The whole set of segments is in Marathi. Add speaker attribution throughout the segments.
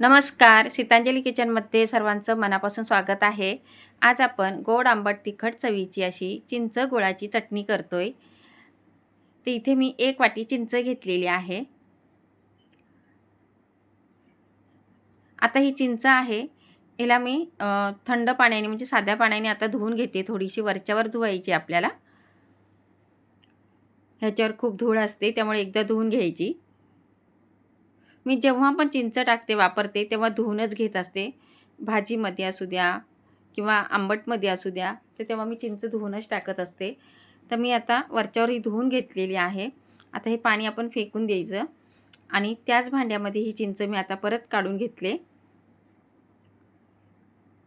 Speaker 1: नमस्कार सीतांजली किचनमध्ये सर्वांचं मनापासून स्वागत आहे. आज आपण गोड आंबट तिखट चवीची अशी चिंच गुळाची चटणी करतोय. तर इथे मी एक वाटी चिंच घेतलेली आहे. आता ही चिंच आहे. हिला मी थंड पाण्याने म्हणजे साध्या पाण्याने आता धुवून घेते. थोडीशी वरच्यावर धुवायची आपल्याला. ह्याच्यावर खूप धूळ असते त्यामुळे एकदा धुवून घ्यायची. मी जेव्हा पण चिंच टाकते वापरते तेव्हा धुवूनच घेत असते. भाजीमध्ये असू द्या किंवा आंबटमध्ये असू द्या तर तेव्हा मी चिंच धुवूनच टाकत असते. तर मी आता वरच्यावर ही धुवून घेतलेली आहे. आता हे पाणी आपण फेकून द्यायचं आणि त्याच भांड्यामध्ये ही चिंच मी आता परत काढून घेतले.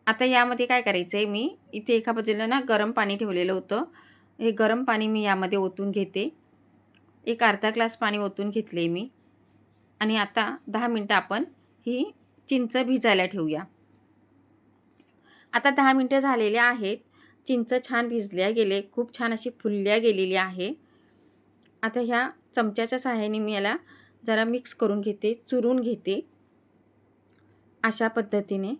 Speaker 1: आता यामध्ये काय करायचं आहे मी इथे एका बाजूला ना गरम पाणी ठेवलेलं होतं. हे गरम पाणी मी यामध्ये ओतून घेते. एक अर्धा ग्लास पाणी ओतून घेतले मी. आणि आता दहा मिनटं आपण ही चिंच भिजायला ठेवूया. आता दहा मिनटं झालेले आहेत. चिंच छान भिजल्या गेले. खूप छान अशी फुलल्या गेलेली आहे. आता ह्या चमच्याच्या सहाय्याने मी याला जरा मिक्स करून घेते चुरून घेते. अशा पद्धतीने.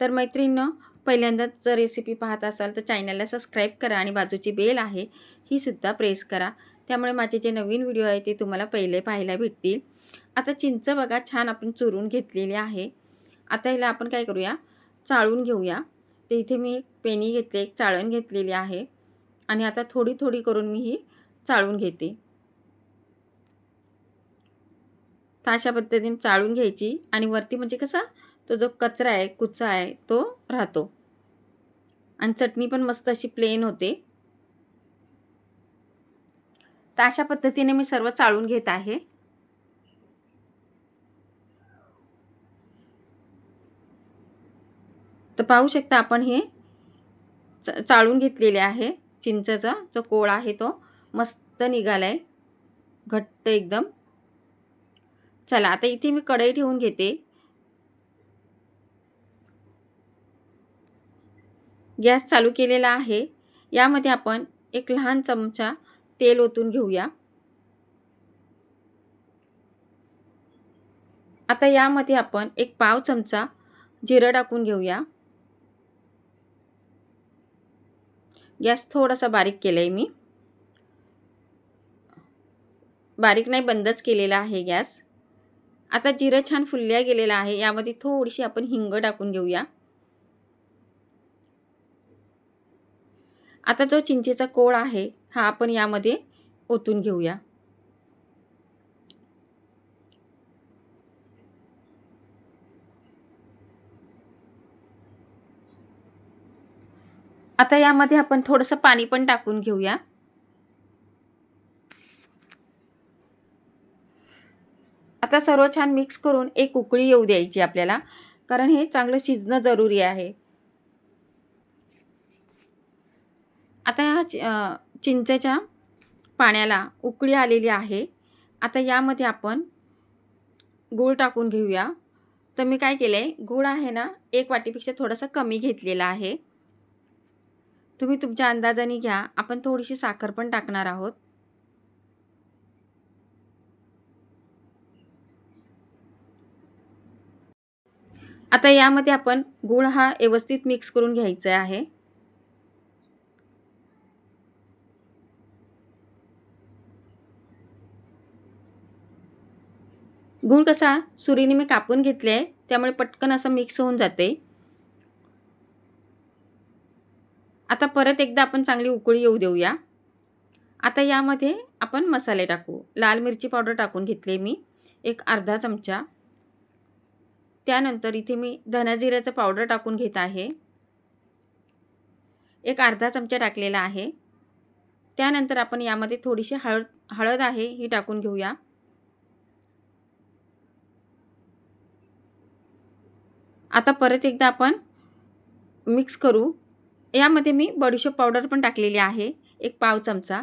Speaker 1: तर मैत्रिणीनं पहिल्यांदाच जर रेसिपी पाहत असाल तर चॅनलला सबस्क्राईब करा आणि बाजूची बेल आहे ही सुद्धा प्रेस करा. त्यामुळे माझे जे नवीन व्हिडिओ आहे ते तुम्हाला पहिले पाहायला भेटतील. आता चिंच बघा छान आपण चुरून घेतलेली आहे. आता ह्याला आपण काय करूया? चाळून घेऊया. तर इथे मी एक पेनी घेतले एक चाळण घेतलेली आहे. आणि आता थोडी थोडी करून मी ही चाळून घेते. तर अशा पद्धतीने चाळून घ्यायची. आणि वरती म्हणजे कसा? तो जो कचरा आहे कुचा आहे तो राहतो. आणि चटणी पण मस्त अशी प्लेन होते. तर अशा पद्धतीने मी सर्व चाळून घेत आहे. तर पाहू शकता आपण हे च चाळून घेतलेले आहे. चिंचचा जो कोळ आहे तो मस्त निघाला आहे घट्ट एकदम. चला आता इथे मी कढई ठेवून घेते. गॅस चालू केलेला आहे. यामध्ये आपण एक लहान चमचा तेल ओतून घेऊया. आता यामध्ये आपण एक पाव चमचा जिरं टाकून घेऊया. गॅस थोडासा बारीक केला आहे मी. बारीक नाही बंदच केलेला आहे गॅस. आता जिरं छान फुलल्या गेलेलं आहे यामध्ये थोडीशी आपण हिंग टाकून घेऊया. आता जो चिंचेचा कोळ आहे हा आपण यामध्ये ओतून घेऊया. आता यामध्ये आपण थोडंसं पाणी पण टाकून घेऊया. आता सर्व छान मिक्स करून एक उकळी येऊ द्यायची आपल्याला कारण हे चांगलं शिजणं जरुरी आहे. आता ह्या चिंचेच्या पाण्याला उकळी आलेली आहे. आता यामध्ये आपण गूळ टाकून घेऊया. तर मी काय केलं आहे गूळ आहे ना एक वाटीपेक्षा थोडासा कमी घेतलेला आहे. तुम्ही तुमच्या अंदाजाने घ्या. आपण थोडीशी साखर पण टाकणार आहोत. आता यामध्ये आपण गूळ हा व्यवस्थित मिक्स करून घ्यायचा आहे. गूळ कसा सुरीने मी कापून घेतले आहे त्यामुळे पटकन असं मिक्स होऊन जाते. आता परत एकदा आपण चांगली उकळी येऊ देऊया. आता यामध्ये आपण मसाले टाकू. लाल मिरची पावडर टाकून घेतले मी. एक अर्धा चमचा. त्यानंतर इथे मी धनाजिऱ्याचं पावडर टाकून घेत आहे. एक अर्धा चमचा टाकलेला आहे. त्यानंतर आपण यामध्ये थोडीशी हळद हळद आहे ही टाकून घेऊया. आता परत एकदा आपण मिक्स करू. यामध्ये मी बडीशोप पावडर पण टाकलेली आहे एक पाव चमचा.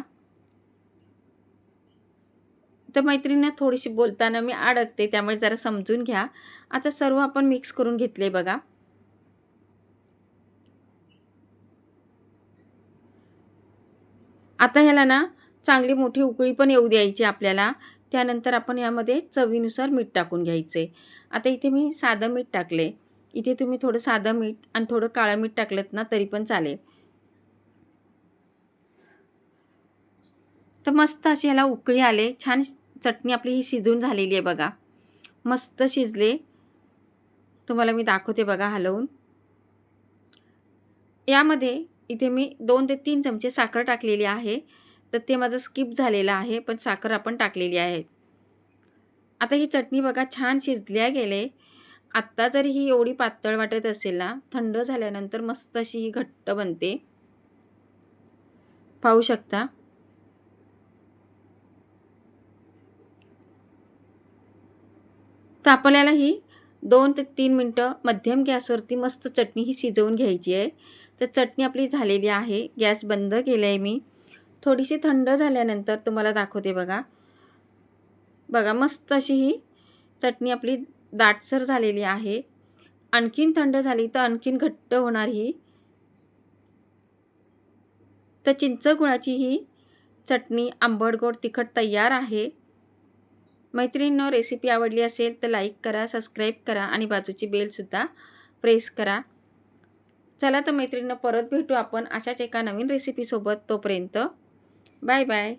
Speaker 1: तर मैत्रिणींना थोडीशी बोलताना मी अडकते त्यामुळे जरा समजून घ्या. आता सर्व आपण मिक्स करून घेतले बघा. आता ह्याला ना चांगली मोठी उकळी पण येऊ द्यायची आपल्याला. त्यानंतर आपण यामध्ये चवीनुसार मीठ टाकून घ्यायचे. आता इथे मी साधं मीठ टाकले. इथे तुम्ही थोडं साधं मीठ आणि थोडं काळं मीठ टाकलं ना तरी पण चालेल. तर मस्त अशी ह्याला उकळी आले. छान चटणी आपली ही शिजून झालेली आहे बघा. मस्त शिजले. तुम्हाला मी दाखवते बघा हलवून. यामध्ये इथे मी दोन ते तीन चमचे साखर टाकलेली आहे. तर ते माझं स्किप झालेलं आहे पण साखर आपण टाकलेली आहे. आता ही चटणी बघा छान शिजल्या गेले. आत्ता जरी ही एवढी पातळ वाटत असेल ना थंड झाल्यानंतर मस्त अशी ही घट्ट बनते. पाहू शकता? तर आपल्याला ही दोन ते तीन मिनटं मध्यम गॅसवरती मस्त चटणी ही शिजवून घ्यायची आहे. तर चटणी आपली झालेली आहे. गॅस बंद केलं आहे मी. थोडीशी थंड झाल्यानंतर तुम्हाला दाखवते बघा. बघा मस्त अशी ही चटणी आपली दाटसर झालेली आहे. आणखीन थंड झाली तर आणखीन घट्ट होणार ही. तर चिंच गुळाची ही चटणी आंबट गोड तिखट तयार आहे. मैत्रिणींनो रेसिपी आवडली असेल तर लाईक करा सबस्क्राईब करा आणि बाजूची बेलसुद्धा प्रेस करा. चला तर मैत्रिणींनो परत भेटू आपण अशाच एका नवीन रेसिपीसोबत तोपर्यंत. Bye bye